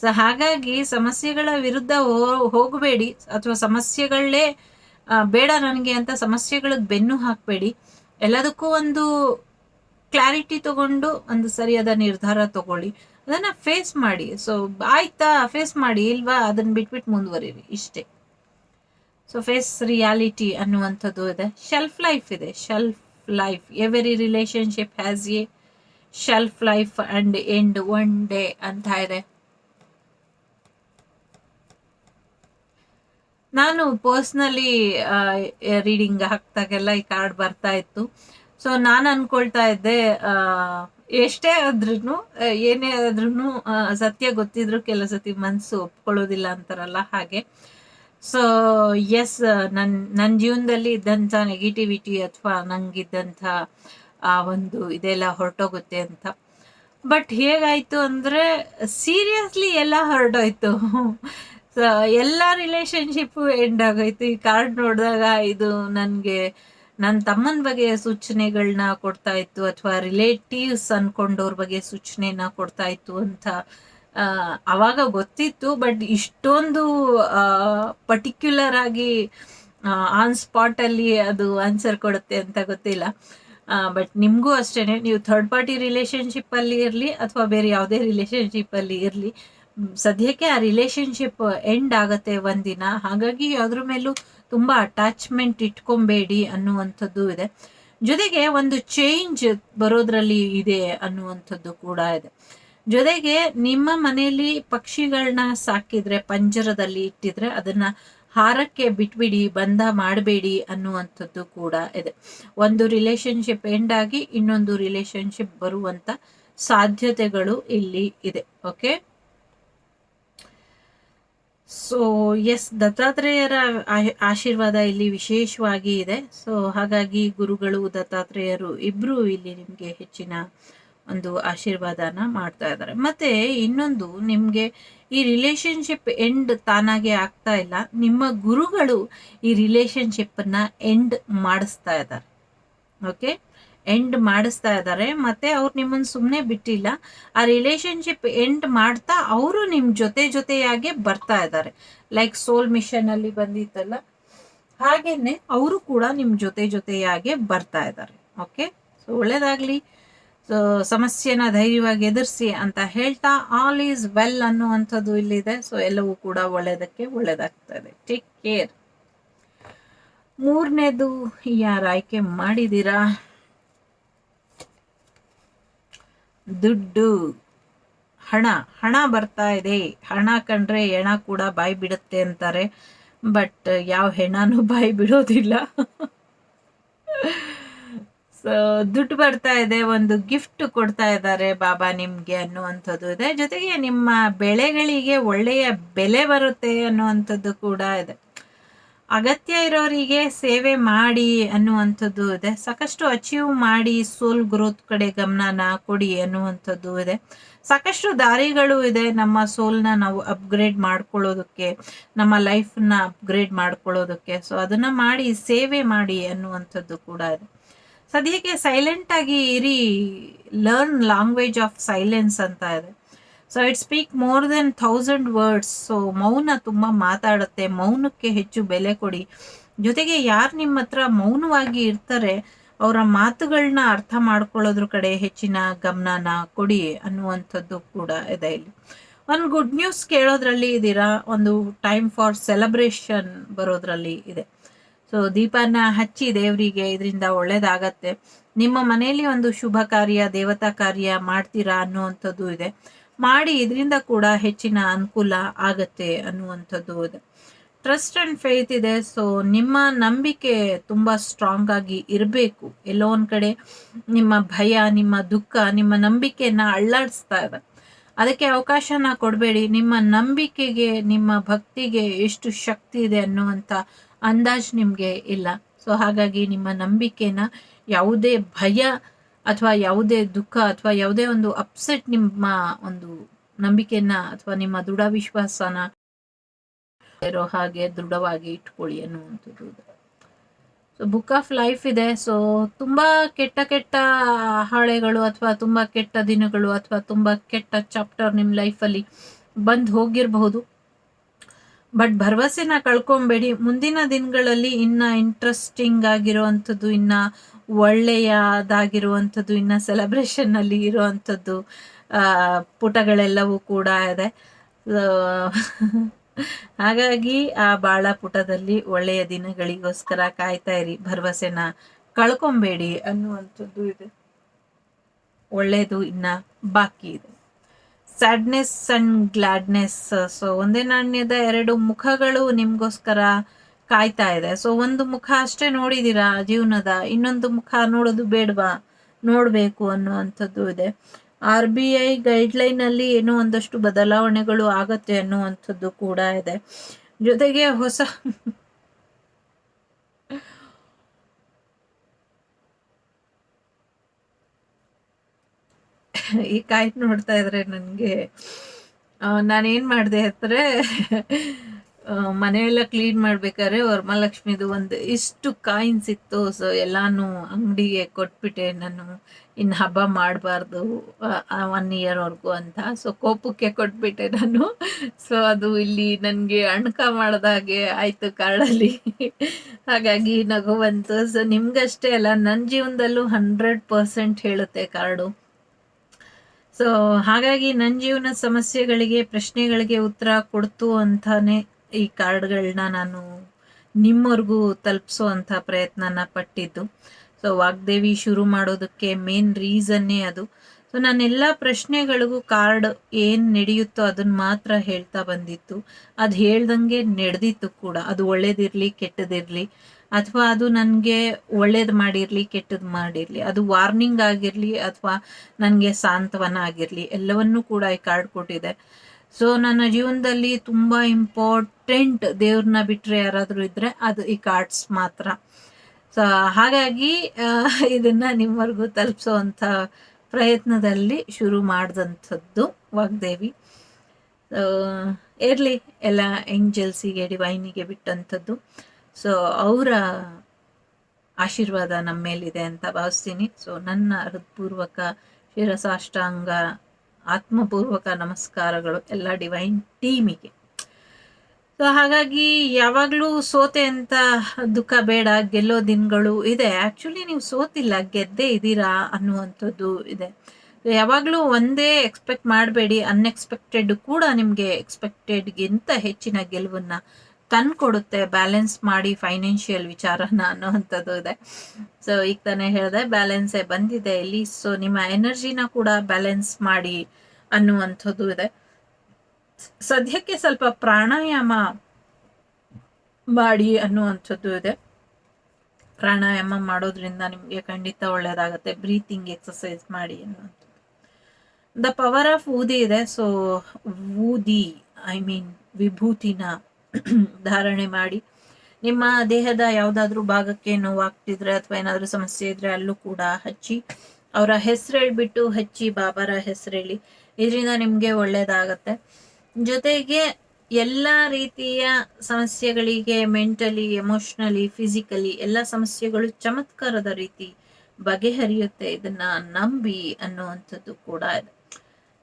ಸೊ ಹಾಗಾಗಿ ಸಮಸ್ಯೆಗಳ ವಿರುದ್ಧ ಹೋಗಬೇಡಿ. ಅಥವಾ ಸಮಸ್ಯೆಗಳೇ ಬೇಡ ನನಗೆ ಅಂತ ಸಮಸ್ಯೆಗಳಿಗೆ ಬೆನ್ನು ಹಾಕಬೇಡಿ. ಎಲ್ಲದಕ್ಕೂ ಒಂದು ಕ್ಲಾರಿಟಿ ತಗೊಂಡು ಒಂದು ಸರಿಯಾದ ನಿರ್ಧಾರ ತಗೊಳ್ಳಿ. ಅದನ್ನ ಫೇಸ್ ಮಾಡಿ. ಸೊ ಆಯ್ತಾ ಫೇಸ್ ಮಾಡಿ ಇಲ್ವಾ, ಅದನ್ನ ಬಿಟ್ಬಿಟ್ಟು ಮುಂದುವರಿರಿ. ಇಷ್ಟೇ. ಸೊ ಫೇಸ್ ರಿಯಾಲಿಟಿ ಅನ್ನುವಂಥದ್ದು ಇದೆ. ಶೆಲ್ಫ್ ಲೈಫ್ ಇದೆ. Shelf life every relationship has a shelf life and end one day ಅಂತ ಇದೆ. ನಾನು ಪರ್ಸ್ನಲಿ ರೀಡಿಂಗ್ ಹಾಕ್ದಾಗೆಲ್ಲ ಈ ಕಾರ್ಡ್ ಬರ್ತಾ ಇತ್ತು. ಸೊ ನಾನು ಅನ್ಕೊಳ್ತಾ ಇದ್ದೆ ಎಷ್ಟೇ ಆದ್ರೂ ಏನೇ ಆದ್ರೂ ಸತ್ಯ ಗೊತ್ತಿದ್ರು ಕೆಲವು ಸತಿ ಮನಸ್ಸು ಒಪ್ಕೊಳ್ಳೋದಿಲ್ಲ ಅಂತಾರಲ್ಲ ಹಾಗೆ. ಸೊ ಎಸ್ ನನ್ನ ನನ್ನ ಜೀವನದಲ್ಲಿ ಇದ್ದಂಥ ನೆಗೆಟಿವಿಟಿ ಅಥವಾ ನಂಗಿದ್ದಂಥ, ಆ, ಒಂದು ಇದೆಲ್ಲ ಹೊರಟೋಗುತ್ತೆ ಅಂತ. ಬಟ್ ಹೇಗಾಯ್ತು ಅಂದ್ರೆ ಸೀರಿಯಸ್ಲಿ ಎಲ್ಲ ಹೊರಟೋಯ್ತು. ಸೊ ಎಲ್ಲ ರಿಲೇಶನ್ಶಿಪ್ಪು ಎಂಡ್ ಆಗೋಯ್ತು. ಈ ಕಾರ್ಡ್ ನೋಡಿದಾಗ ಇದು ನನಗೆ ನನ್ನ ತಮ್ಮನ ಬಗ್ಗೆ ಸೂಚನೆಗಳನ್ನ ಕೊಡ್ತಾ ಇತ್ತು, ಅಥವಾ ರಿಲೇಟಿವ್ಸ್ ಅನ್ಕೊಂಡವ್ರ ಬಗ್ಗೆ ಸೂಚನೆನ ಕೊಡ್ತಾ ಇತ್ತು ಅಂತ ಅವಾಗ ಗೊತ್ತಿತ್ತು, ಬಟ್ ಇಷ್ಟೊಂದು ಪರ್ಟಿಕ್ಯುಲರ್ ಆಗಿ ಆನ್ ಸ್ಪಾಟ್ ಅಲ್ಲಿ ಅದು ಆನ್ಸರ್ ಕೊಡುತ್ತೆ ಅಂತ ಗೊತ್ತಿಲ್ಲ. ಬಟ್ ನಿಮಗೂ ಅಷ್ಟೇನೆ, ನೀವು ಥರ್ಡ್ ಪಾರ್ಟಿ ರಿಲೇಶನ್ಶಿಪ್ ಅಲ್ಲಿ ಇರಲಿ ಅಥವಾ ಬೇರೆ ಯಾವುದೇ ರಿಲೇಶನ್ಶಿಪ್ ಅಲ್ಲಿ ಇರಲಿ ಸದ್ಯಕ್ಕೆ ಆ ರಿಲೇಶನ್ಶಿಪ್ ಎಂಡ್ ಆಗತ್ತೆ ಒಂದಿನ. ಹಾಗಾಗಿ ಅದ್ರ ಮೇಲೂ ತುಂಬಾ ಅಟ್ಯಾಚ್ಮೆಂಟ್ ಇಟ್ಕೊಬೇಡಿ ಅನ್ನುವಂಥದ್ದು ಇದೆ. ಜೊತೆಗೆ ಒಂದು ಚೇಂಜ್ ಬರೋದ್ರಲ್ಲಿ ಇದೆ ಅನ್ನುವಂಥದ್ದು ಕೂಡ ಇದೆ. ಜೊತೆಗೆ ನಿಮ್ಮ ಮನೆಯಲ್ಲಿ ಪಕ್ಷಿಗಳನ್ನ ಸಾಕಿದ್ರೆ, ಪಂಜರದಲ್ಲಿ ಇಟ್ಟಿದ್ರೆ ಅದನ್ನ ಹಾರಕ್ಕೆ ಬಿಟ್ಬಿಡಿ ಬಂಧ ಮಾಡಬೇಡಿ ಅನ್ನುವಂಥದ್ದು ಕೂಡ ಇದೆ. ಒಂದು ರಿಲೇಶನ್ಶಿಪ್ ಎಂಡ್ ಆಗಿ ಇನ್ನೊಂದು ರಿಲೇಶನ್ಶಿಪ್ ಬರುವಂತ ಸಾಧ್ಯತೆಗಳು ಇಲ್ಲಿ ಇದೆ ಓಕೆ ಸೊ ಎಸ್ ದತ್ತಾತ್ರೇಯರ ಆಶೀರ್ವಾದ ಇಲ್ಲಿ ವಿಶೇಷವಾಗಿ ಇದೆ. ಸೊ ಹಾಗಾಗಿ ಗುರುಗಳು, ದತ್ತಾತ್ರೇಯರು ಇಬ್ರು ಇಲ್ಲಿ ನಿಮಗೆ ಹೆಚ್ಚಿನ ಒಂದು ಆಶೀರ್ವಾದನ ಮಾಡ್ತಾ ಇದ್ದಾರೆ. ಮತ್ತೆ ಇನ್ನೊಂದು, ನಿಮ್ಗೆ ಈ ರಿಲೇಶನ್ಶಿಪ್ ಎಂಡ್ ತಾನಾಗೆ ಆಗ್ತಾ ಇಲ್ಲ. ನಿಮ್ಮ ಗುರುಗಳು ಈ ರಿಲೇಶನ್ಶಿಪ್ನ ಎಂಡ್ ಮಾಡಿಸ್ತಾ ಇದ್ದಾರೆ. ಓಕೆ ಎಂಡ್ ಮಾಡಿಸ್ತಾ ಇದ್ದಾರೆ. ಮತ್ತೆ ಅವ್ರು ನಿಮ್ಮನ್ನು ಸುಮ್ಮನೆ ಬಿಟ್ಟಿಲ್ಲ. ಆ ರಿಲೇಶನ್ಶಿಪ್ ಎಂಡ್ ಮಾಡ್ತಾ ಅವರು ನಿಮ್ ಜೊತೆ ಜೊತೆಯಾಗೆ ಬರ್ತಾ ಇದ್ದಾರೆ. ಲೈಕ್ ಸೋಲ್ ಮಿಷನ್ ಅಲ್ಲಿ ಬಂದಿತ್ತಲ್ಲ? ಹಾಗೇನೆ ಅವರು ಕೂಡ ನಿಮ್ ಜೊತೆ ಜೊತೆಯಾಗೆ ಬರ್ತಾ ಇದ್ದಾರೆ. ಓಕೆ ಸೊ ಒಳ್ಳೇದಾಗ್ಲಿ. ಸಮಸ್ಯೆನ ಧೈರ್ಯವಾಗಿ ಎದುರಿಸಿ ಅಂತ ಹೇಳ್ತಾ ಆಲ್ ಈಸ್ ವೆಲ್ ಅನ್ನುವಂಥದ್ದು ಇಲ್ಲಿದೆ. ಸೊ ಎಲ್ಲವೂ ಕೂಡ ಒಳ್ಳೆಯದಕ್ಕೆ ಒಳ್ಳೆಯದಾಗ್ತದೆ. ಟೇಕ್ ಕೇರ್ ಮೂರನೇದು ಯಾರು ಆಯ್ಕೆ ಮಾಡಿದ್ದೀರಾ ದುಡ್ಡು. ಹಣ. ಹಣ ಬರ್ತಾ ಇದೆ. ಹಣ ಕಂಡ್ರೆ ಹೆಣ ಕೂಡ ಬಾಯಿ ಬಿಡುತ್ತೆ ಅಂತಾರೆ. ಬಟ್ ಯಾವ ಹೆಣನೂ ಬಾಯಿ ಬಿಡೋದಿಲ್ಲ. ದುಡ್ಡು ಬರ್ತಾ ಇದೆ, ಒಂದು ಗಿಫ್ಟ್ ಕೊಡ್ತಾ ಇದ್ದಾರೆ ಬಾಬಾ ನಿಮಗೆ ಅನ್ನುವಂಥದ್ದು ಇದೆ. ಜೊತೆಗೆ ನಿಮ್ಮ ಬೆಳೆಗಳಿಗೆ ಒಳ್ಳೆಯ ಬೆಲೆ ಬರುತ್ತೆ ಅನ್ನುವಂಥದ್ದು ಕೂಡ ಇದೆ. ಅಗತ್ಯ ಇರೋರಿಗೆ ಸೇವೆ ಮಾಡಿ ಅನ್ನುವಂಥದ್ದು ಇದೆ. ಸಾಕಷ್ಟು ಅಚೀವ್ ಮಾಡಿ ಸೋಲ್ ಗ್ರೋತ್ ಕಡೆ ಗಮನನ ಕೊಡಿ ಅನ್ನುವಂಥದ್ದು ಇದೆ. ಸಾಕಷ್ಟು ದಾರಿಗಳು ಇದೆ ನಮ್ಮ ಸೋಲ್ನ ನಾವು ಅಪ್ಗ್ರೇಡ್ ಮಾಡ್ಕೊಳ್ಳೋದಕ್ಕೆ, ನಮ್ಮ ಲೈಫ್ನ ಅಪ್ಗ್ರೇಡ್ ಮಾಡ್ಕೊಳ್ಳೋದಕ್ಕೆ. ಸೊ ಅದನ್ನು ಮಾಡಿ, ಸೇವೆ ಮಾಡಿ ಅನ್ನುವಂಥದ್ದು ಕೂಡ ಇದೆ. ಸದ್ಯಕ್ಕೆ ಸೈಲೆಂಟ್ ಆಗಿ ಇರಿ ಲರ್ನ್ ಲ್ಯಾಂಗ್ವೇಜ್ ಆಫ್ ಸೈಲೆನ್ಸ್ ಅಂತ ಇದೆ. So it speak more than thousand words so ಮೌನ ತುಂಬ ಮಾತಾಡುತ್ತೆ. ಮೌನಕ್ಕೆ ಹೆಚ್ಚು ಬೆಲೆ ಕೊಡಿ. ಜೊತೆಗೆ ಯಾರು ನಿಮ್ಮ ಹತ್ರ ಮೌನವಾಗಿ ಇರ್ತಾರೆ, ಅವರ ಮಾತುಗಳನ್ನ ಅರ್ಥ ಮಾಡ್ಕೊಳ್ಳೋದ್ರ ಕಡೆ ಹೆಚ್ಚಿನ ಗಮನನ ಕೊಡಿ ಅನ್ನುವಂಥದ್ದು ಕೂಡ ಇದೆ ಇಲ್ಲಿ. ಒಂದು ಗುಡ್ ನ್ಯೂಸ್ ಕೇಳೋದ್ರಲ್ಲಿ ಇದ್ದೀರಾ ಒಂದು ಟೈಮ್ ಫಾರ್ ಸೆಲೆಬ್ರೇಷನ್ ಬರೋದ್ರಲ್ಲಿ ಇದೆ. ಸೊ ದೀಪನ ಹಚ್ಚಿ ದೇವರಿಗೆ ಇದರಿಂದ ಒಳ್ಳೇದಾಗತ್ತೆ. ನಿಮ್ಮ ಮನೆಯಲ್ಲಿ ಒಂದು ಶುಭ ಕಾರ್ಯ, ದೇವತಾ ಕಾರ್ಯ ಮಾಡ್ತೀರಾ ಅನ್ನುವಂಥದ್ದು ಇದೆ. ಮಾಡಿ ಇದರಿಂದ ಕೂಡ ಹೆಚ್ಚಿನ ಅನುಕೂಲ ಆಗತ್ತೆ ಅನ್ನುವಂಥದ್ದು ಇದೆ. ಟ್ರಸ್ಟ್ ಅಂಡ್ ಫೇತ್ ಇದೆ. ಸೊ ನಿಮ್ಮ ನಂಬಿಕೆ ತುಂಬಾ ಸ್ಟ್ರಾಂಗ್ ಆಗಿ ಇರಬೇಕು. ಎಲ್ಲೋ ಒಂದು ಕಡೆ ನಿಮ್ಮ ಭಯ, ನಿಮ್ಮ ದುಃಖ, ನಿಮ್ಮ ನಂಬಿಕೆಯನ್ನ ಅಳ್ಳಾಡಿಸ್ತಾ ಇದೆ. ಅದಕ್ಕೆ ಅವಕಾಶನ ಕೊಡಬೇಡಿ. ನಿಮ್ಮ ನಂಬಿಕೆಗೆ, ನಿಮ್ಮ ಭಕ್ತಿಗೆ ಎಷ್ಟು ಶಕ್ತಿ ಇದೆ ಅನ್ನುವಂಥ ಅಂದಾಜ್ ನಿಮಗೆ ಇಲ್ಲ. ಸೊ ಹಾಗಾಗಿ ನಿಮ್ಮ ನಂಬಿಕೆನ ಯಾವುದೇ ಭಯ ಅಥವಾ ಯಾವುದೇ ದುಃಖ ಅಥವಾ ಯಾವುದೇ ಒಂದು ಅಪ್ಸೆಟ್ ನಿಮ್ಮ ಒಂದು ನಂಬಿಕೆನ ಅಥವಾ ನಿಮ್ಮ ದೃಢ ವಿಶ್ವಾಸನ ಇರೋ ಹಾಗೆ ದೃಢವಾಗಿ ಇಟ್ಕೊಳ್ಳಿ ಅನ್ನುವಂಥದ್ದು. ಸೊ ಬುಕ್ ಆಫ್ ಲೈಫ್ ಇದೆ. ಸೊ ತುಂಬಾ ಕೆಟ್ಟ ಕೆಟ್ಟ ಹಾಳೆಗಳು ಅಥವಾ ತುಂಬಾ ಕೆಟ್ಟ ದಿನಗಳು ಅಥವಾ ತುಂಬಾ ಕೆಟ್ಟ ಚಾಪ್ಟರ್ ನಿಮ್ಮ ಲೈಫಲ್ಲಿ ಬಂದು ಹೋಗಿರಬಹುದು. ಬಟ್ ಭರವಸೆನ ಕಳ್ಕೊಂಬೇಡಿ. ಮುಂದಿನ ದಿನಗಳಲ್ಲಿ ಇನ್ನ ಇಂಟ್ರೆಸ್ಟಿಂಗ್ ಆಗಿರುವಂಥದ್ದು, ಇನ್ನ ಒಳ್ಳೆಯದಾಗಿರುವಂಥದ್ದು, ಇನ್ನ ಸೆಲೆಬ್ರೇಷನ್ ಅಲ್ಲಿ ಇರುವಂಥದ್ದು ಪುಟಗಳೆಲ್ಲವೂ ಕೂಡ ಇದೆ. ಹಾಗಾಗಿ ಆ ಬಾಳ ಪುಟದಲ್ಲಿ ಒಳ್ಳೆಯ ದಿನಗಳಿಗೋಸ್ಕರ ಕಾಯ್ತಾ ಇರಿ. ಭರವಸೆನ ಕಳ್ಕೊಂಬೇಡಿ ಅನ್ನುವಂಥದ್ದು ಇದೆ. ಒಳ್ಳೆಯದು ಇನ್ನ ಬಾಕಿ ಇದೆ. ಸ್ಯಾಡ್ನೆಸ್ ಅಂಡ್ ಗ್ಲಾಡ್ನೆಸ್ ಸೊ ಒಂದೇ ನಾಣ್ಯದ ಎರಡು ಮುಖಗಳು ನಿಮ್ಗೋಸ್ಕರ ಕಾಯ್ತಾ ಇದೆ. ಸೊ ಒಂದು ಮುಖ ಅಷ್ಟೇ ನೋಡಿದ್ದೀರಾ ಜೀವನದ? ಇನ್ನೊಂದು ಮುಖ ನೋಡೋದು ಬೇಡವಾ? ನೋಡಬೇಕು ಅನ್ನುವಂಥದ್ದು ಇದೆ. ಆರ್ ಬಿ ಐ ಗೈಡ್ಲೈನಲ್ಲಿ ಏನೋ ಒಂದಷ್ಟು ಬದಲಾವಣೆಗಳು ಆಗತ್ತೆ ಅನ್ನುವಂಥದ್ದು ಕೂಡ ಇದೆ. ಜೊತೆಗೆ ಹೊಸ ಈ ಕಾಯಿ ನೋಡ್ತಾ ಇದ್ರೆ ನನಗೆ ನಾನೇನು ಮಾಡಿದೆ ಅಂದರೆ ಮನೆಯೆಲ್ಲ ಕ್ಲೀನ್ ಮಾಡ್ಬೇಕಾದ್ರೆ ವರಮಹಾಲಕ್ಷ್ಮಿದು ಒಂದು ಇಷ್ಟು ಕಾಯಿನ್ ಇತ್ತು ಸೊ ಎಲ್ಲಾನು ಅಂಗಡಿಗೆ ಕೊಟ್ಬಿಟ್ಟೆ ನಾನು. ಇನ್ನು ಹಬ್ಬ ಮಾಡಬಾರ್ದು ಒನ್ ಇಯರ್ವರೆಗೂ ಅಂತ. ಸೊ ಕೋಪಕ್ಕೆ ಕೊಟ್ಬಿಟ್ಟೆ ನಾನು. ಸೊ ಅದು ಇಲ್ಲಿ ನನಗೆ ಅಣ್ಕ ಮಾಡ್ದಾಗೆ ಆಯಿತು ಕಾರ್ಡಲ್ಲಿ ಹಾಗಾಗಿ ನಗು ಬಂತು. ಸೊ ನಿಮ್ಗಷ್ಟೇ ಅಲ್ಲ ನನ್ನ ಜೀವನದಲ್ಲೂ ಹಂಡ್ರೆಡ್ ಪರ್ಸೆಂಟ್ ಹೇಳುತ್ತೆ ಕಾರ್ಡು ಸೊ ಹಾಗಾಗಿ ನನ್ನ ಜೀವನ ಸಮಸ್ಯೆಗಳಿಗೆ, ಪ್ರಶ್ನೆಗಳಿಗೆ ಉತ್ತರ ಕೊಡ್ತು ಅಂತಾನೆ ಈ ಕಾರ್ಡ್ಗಳನ್ನ ನಾನು ನಿಮ್ಮವರೆಗೂ ತಲುಪಿಸೋ ಪ್ರಯತ್ನನ ಪಟ್ಟಿದ್ದು. ಸೊ ವಾಗ್ದೇವಿ ಶುರು ಮಾಡೋದಕ್ಕೆ ಮೇನ್ ರೀಸನ್ನೇ ಅದು. ಸೊ ನಾನೆಲ್ಲ ಪ್ರಶ್ನೆಗಳಿಗೂ ಕಾರ್ಡ್ ಏನು ನಡೆಯುತ್ತೋ ಅದನ್ನ ಮಾತ್ರ ಹೇಳ್ತಾ ಬಂದಿತ್ತು. ಅದು ಹೇಳ್ದಂಗೆ ನಡೆದಿತ್ತು ಕೂಡ. ಅದು ಒಳ್ಳೇದಿರಲಿ, ಕೆಟ್ಟದಿರಲಿ. ಅಥವಾ ಅದು ನನಗೆ ಒಳ್ಳೇದು ಮಾಡಿರಲಿ ಕೆಟ್ಟದ್ದು ಮಾಡಿರಲಿ, ಅದು ವಾರ್ನಿಂಗ್ ಆಗಿರಲಿ ಅಥವಾ ನನಗೆ ಸಾಂತ್ವನ ಆಗಿರಲಿ, ಎಲ್ಲವನ್ನೂ ಕೂಡ ಈ ಕಾರ್ಡ್ ಕೊಟ್ಟಿದೆ. ಸೊ ನನ್ನ ಜೀವನದಲ್ಲಿ ತುಂಬ ಇಂಪಾರ್ಟೆಂಟ್ ದೇವ್ರನ್ನ ಬಿಟ್ಟರೆ ಯಾರಾದರೂ ಇದ್ದರೆ ಅದು ಈ ಕಾರ್ಡ್ಸ್ ಮಾತ್ರ. ಸೊ ಹಾಗಾಗಿ ಇದನ್ನ ನಿಮ್ಮವರೆಗೂ ತಲುಪಿಸೋವಂಥ ಪ್ರಯತ್ನದಲ್ಲಿ ಶುರು ಮಾಡಿದಂಥದ್ದು ವಾಗ್ದೇವಿ. ಇರಲಿ, ಎಲ್ಲ ಏಂಜಲ್ಸಿಗೆ ಡಿವೈನಿಗೆ ಬಿಟ್ಟಂಥದ್ದು. ಸೊ ಅವರ ಆಶೀರ್ವಾದ ನಮ್ಮ ಮೇಲಿದೆ ಅಂತ ಭಾವಿಸ್ತೀನಿ. ಸೊ ನನ್ನ ಹೃತ್ಪೂರ್ವಕ ಶಿರಸಾಷ್ಟಾಂಗ ಆತ್ಮಪೂರ್ವಕ ನಮಸ್ಕಾರಗಳು ಎಲ್ಲ ಡಿವೈನ್ ಟೀಮಿಗೆ ಸೊ ಹಾಗಾಗಿ ಯಾವಾಗಲೂ ಸೋತೆ ಅಂತ ದುಃಖ ಬೇಡ, ಗೆಲ್ಲೋ ದಿನಗಳು ಇದೆ. ಆ್ಯಕ್ಚುಲಿ ನೀವು ಸೋತಿಲ್ಲ, ಗೆದ್ದೇ ಇದ್ದೀರಾ ಅನ್ನುವಂಥದ್ದು ಇದೆ. ಯಾವಾಗಲೂ ಒಂದೇ ಎಕ್ಸ್ಪೆಕ್ಟ್ ಮಾಡಬೇಡಿ ಅನ್ಎಕ್ಸ್ಪೆಕ್ಟೆಡ್ ಕೂಡ ನಿಮಗೆ ಎಕ್ಸ್ಪೆಕ್ಟೆಡ್ಗಿಂತ ಹೆಚ್ಚಿನ ಗೆಲುವನ್ನು ತಂದ್ಕೊಡುತ್ತೆ ಬ್ಯಾಲೆನ್ಸ್ ಮಾಡಿ ಫೈನಾನ್ಷಿಯಲ್ ವಿಚಾರನ ಅನ್ನೋವಂಥದ್ದು ಇದೆ. ಸೊ ಈಗ ತಾನೇ ಹೇಳಿದೆ ಬ್ಯಾಲೆನ್ಸೇ ಬಂದಿದೆ ಇಲ್ಲಿ. ಸೊ ನಿಮ್ಮ ಎನರ್ಜಿನ ಕೂಡ ಬ್ಯಾಲೆನ್ಸ್ ಮಾಡಿ ಅನ್ನುವಂಥದ್ದು ಇದೆ. ಸದ್ಯಕ್ಕೆ ಸ್ವಲ್ಪ ಪ್ರಾಣಾಯಾಮ ಮಾಡಿ ಅನ್ನುವಂಥದ್ದು ಇದೆ. ಪ್ರಾಣಾಯಾಮ ಮಾಡೋದ್ರಿಂದ ನಿಮಗೆ ಖಂಡಿತ ಒಳ್ಳೇದಾಗುತ್ತೆ. ಬ್ರೀತಿಂಗ್ ಎಕ್ಸಸೈಸ್ ಮಾಡಿ ಅನ್ನುವಂಥದ್ದು. ದ ಪವರ್ ಆಫ್ ಊದಿ ಇದೆ. ಸೊ ಊದಿ ಐ ಮೀನ್ ವಿಭೂತಿನ *clears throat* ಧಾರಣೆ ಮಾಡಿ. ನಿಮ್ಮ ದೇಹದ ಯಾವುದಾದ್ರೂ ಭಾಗಕ್ಕೆ ನೋವಾಗ್ತಿದ್ರೆ ಅಥವಾ ಏನಾದರೂ ಸಮಸ್ಯೆ ಇದ್ರೆ ಅಲ್ಲೂ ಕೂಡ ಹಚ್ಚಿ, ಅವರ ಹೆಸರು ಹೇಳ್ಬಿಟ್ಟು ಹಚ್ಚಿ, ಬಾಬಾರ ಹೆಸರೇಳಿ. ಇದರಿಂದ ನಿಮಗೆ ಒಳ್ಳೇದಾಗತ್ತೆ. ಜೊತೆಗೆ ಎಲ್ಲ ರೀತಿಯ ಸಮಸ್ಯೆಗಳಿಗೆ ಮೆಂಟಲಿ, ಎಮೋಷ್ನಲಿ, ಫಿಸಿಕಲಿ ಎಲ್ಲ ಸಮಸ್ಯೆಗಳು ಚಮತ್ಕಾರದ ರೀತಿ ಬಗೆಹರಿಯುತ್ತೆ ಇದನ್ನ ನಂಬಿ ಅನ್ನುವಂಥದ್ದು ಕೂಡ ಇದೆ.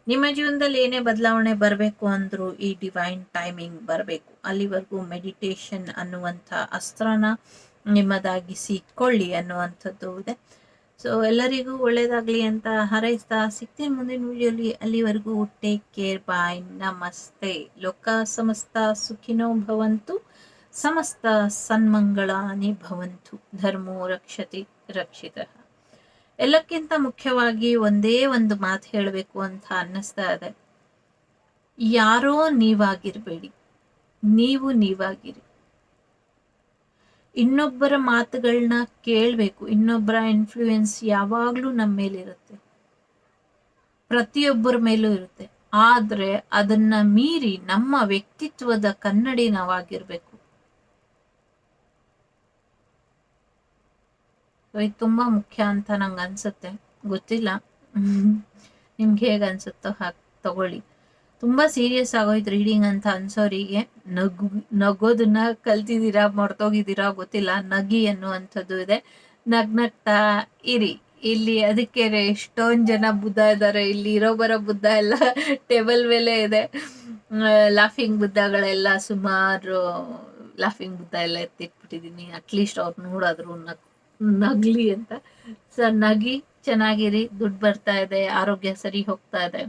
ನಿಮ್ಮ ಜೀವನದಲ್ಲಿ ಏನೇ ಬದಲಾವಣೆ ಬರಬೇಕು ಅಂದ್ರೂ ಈ ಡಿವೈನ್ ಟೈಮಿಂಗ್ ಬರಬೇಕು. ಅಲ್ಲಿವರೆಗೂ ಮೆಡಿಟೇಷನ್ ಅನ್ನುವಂಥ ಅಸ್ತ್ರನ ನಿಮ್ಮದಾಗಿಸಿಕೊಳ್ಳಿ ಅನ್ನುವಂಥದ್ದು ಇದೆ. ಸೊ ಎಲ್ಲರಿಗೂ ಒಳ್ಳೇದಾಗ್ಲಿ ಅಂತ ಹಾರೈಸ್ತಾ ಸಿಗ್ತೀನಿ ಮುಂದಿನ ವಿಡಿಯೋಲಿ ಅಲ್ಲಿವರೆಗೂ ಟೇಕ್ ಕೇರ್ ಬಾಯ್ ನಮಸ್ತೆ. ಲೋಕ ಸಮಸ್ತ ಸುಖಿನೋ ಭವಂತು. ಸಮಸ್ತ ಸನ್ಮಂಗಳಾನಿ ಭವಂತು. ಧರ್ಮೋ ರಕ್ಷತಿ ರಕ್ಷಿತ. ಎಲ್ಲಕ್ಕಿಂತ ಮುಖ್ಯವಾಗಿ ಒಂದೇ ಒಂದು ಮಾತು ಹೇಳಬೇಕು ಅಂತ ಅನ್ನಿಸ್ತಾ ಇದೆ. ಯಾರೋ ನೀವಾಗಿರ್ಬೇಡಿ. ನೀವು ನೀವಾಗಿರಿ. ಇನ್ನೊಬ್ಬರ ಮಾತುಗಳನ್ನ ಕೇಳಬೇಕು. ಇನ್ನೊಬ್ಬರ ಇನ್ಫ್ಲೂಯೆನ್ಸ್ ಯಾವಾಗಲೂ ನಮ್ಮ ಮೇಲಿರುತ್ತೆ ಪ್ರತಿಯೊಬ್ಬರ ಮೇಲೂ ಇರುತ್ತೆ. ಆದರೆ ಅದನ್ನ ಮೀರಿ ನಮ್ಮ ವ್ಯಕ್ತಿತ್ವದ ಕನ್ನಡಿ ನಾವಾಗಿರ್ಬೇಕು ಇದು ತುಂಬಾ ಮುಖ್ಯ ಅಂತ ನಂಗೆ ಅನ್ಸುತ್ತೆ. ಗೊತ್ತಿಲ್ಲ. ನಿಮ್ಗೆ ಹೇಗೆ ಅನ್ಸುತ್ತೋ ಹಾಗೆ ತಗೊಳ್ಳಿ. ತುಂಬಾ ಸೀರಿಯಸ್ ಆಗೋಯ್ತು ರೀಡಿಂಗ್ ಅಂತ ಅನ್ಸೋರಿಗೆ. ನಗು, ನಗೋದನ್ನ ಕಲ್ತಿದ್ದೀರಾ, ಮರ್ತೋಗಿದ್ದೀರಾ ಗೊತ್ತಿಲ್ಲ. ನಗಿ ಅನ್ನುವಂಥದ್ದು ಇದೆ. ನಗ್ ನಗ್ತಾ ಇರಿ. ಇಲ್ಲಿ ಅದಕ್ಕೆ ಎಷ್ಟೊಂದು ಜನ ಬುದ್ಧ ಇದ್ದಾರೆ. ಇಲ್ಲಿ ಇರೋ ಬರೋ ಬುದ್ಧ ಎಲ್ಲ ಟೇಬಲ್ ಮೇಲೆ ಇದೆ. ಲಾಫಿಂಗ್ ಬುದ್ಧಗಳೆಲ್ಲ ಸುಮಾರು ಲಾಫಿಂಗ್ ಬುದ್ಧ ಎಲ್ಲ ಎತ್ತಿಟ್ಬಿಟ್ಟಿದ್ದೀನಿ. ಅಟ್ಲೀಸ್ಟ್ ಅವ್ರು ನೋಡಾದ್ರು ನಗ್. ನಗ್ಲಿ ಅಂತ. ಸೊ ನಗಿ ಚೆನ್ನಾಗಿರಿ. ದುಡ್ಡು ಬರ್ತಾ ಇದೆ. ಆರೋಗ್ಯ ಸರಿ ಹೋಗ್ತಾ ಇದೆ.